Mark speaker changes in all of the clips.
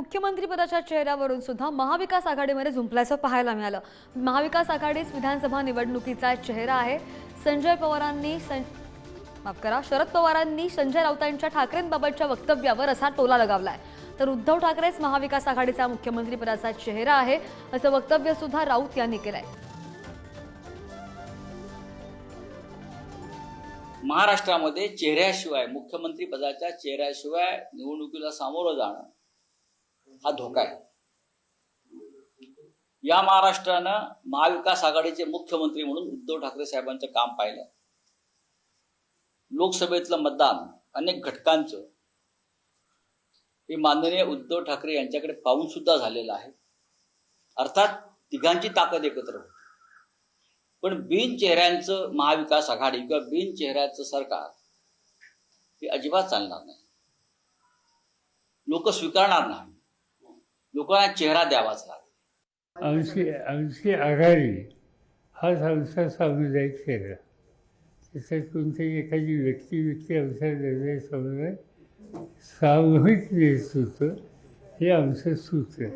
Speaker 1: मुख्यमंत्रीपदाच्या चेहऱ्यावरून सुद्धा महाविकास आघाडीमध्ये झुंपल्याचं पाहायला मिळालं. महाविकास आघाडीच विधानसभा निवडणुकीचा चेहरा आहे. संजय पवारांनी सं माफ करा शरद पवारांनी संजय राऊतांच्या ठाकरेंबाबतच्या वक्तव्यावर असा टोला लगावलाय. तर उद्धव ठाकरेच महाविकास आघाडीचा मुख्यमंत्रीपदाचा चेहरा आहे असं वक्तव्य सुद्धा राऊत यांनी केलंय.
Speaker 2: महाराष्ट्रामध्ये चेहऱ्याशिवाय मुख्यमंत्री पदाच्या चेहऱ्याशिवाय निवडणुकीला सामोरं जाणं हा धोका आहे. या महाराष्ट्रानं महाविकास आघाडीचे मुख्यमंत्री म्हणून उद्धव ठाकरे साहेबांचं काम पाहिलं. लोकसभेतलं मतदान अनेक घटकांचं हे माननीय उद्धव ठाकरे यांच्याकडे पाहून सुद्धा झालेलं आहे. अर्थात तिघांची ताकद एकत्र होती. पण बिन चेहऱ्यांचं महाविकास आघाडी किंवा बिन चेहऱ्याचं सरकार हे अजिबात चालणार नाही. लोक स्वीकारणार नाही. लोकांना चेहरा द्यावाच
Speaker 3: आमची आमची आघाडी हाच आमचा सामुदायिक चेहरा. त्याच्यात कोणत्याही एखादी व्यक्ती व्यक्ती आमचा निर्णय समन्वय सामूहिक नेतृत्व हे आमचं सूत्र आहे.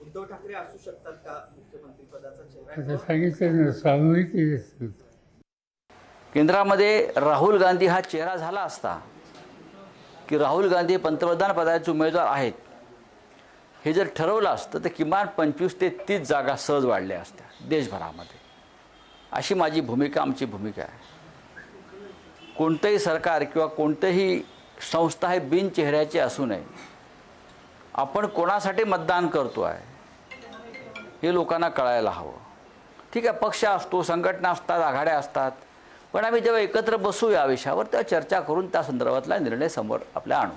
Speaker 4: उद्धव ठाकरे असू शकतात का मुख्यमंत्री पदाचा
Speaker 3: सांगितलं ना सामूहिक नेतृत्व.
Speaker 2: केंद्रामध्ये राहुल गांधी हा चेहरा झाला असता की राहुल गांधी पंतप्रधान पदाचे उमेदवार आहेत. हे जर ठरवलं असतं तर किमान पंचवीस ते तीस जागा सहज वाढल्या असत्या देशभरामध्ये. अशी माझी भूमिका आमची भूमिका आहे. कोणतंही सरकार किंवा कोणतंही संस्था हे बिनचेहऱ्याची असू नये. आपण कोणासाठी मतदान करतो आहे हे लोकांना कळायला हवं. ठीक आहे पक्ष असतो संघटना असतात आघाड्या असतात. पण आम्ही जेव्हा एकत्र बसू या विषयावर तेव्हा चर्चा करून त्या संदर्भातला निर्णय समोर आपल्या आणू.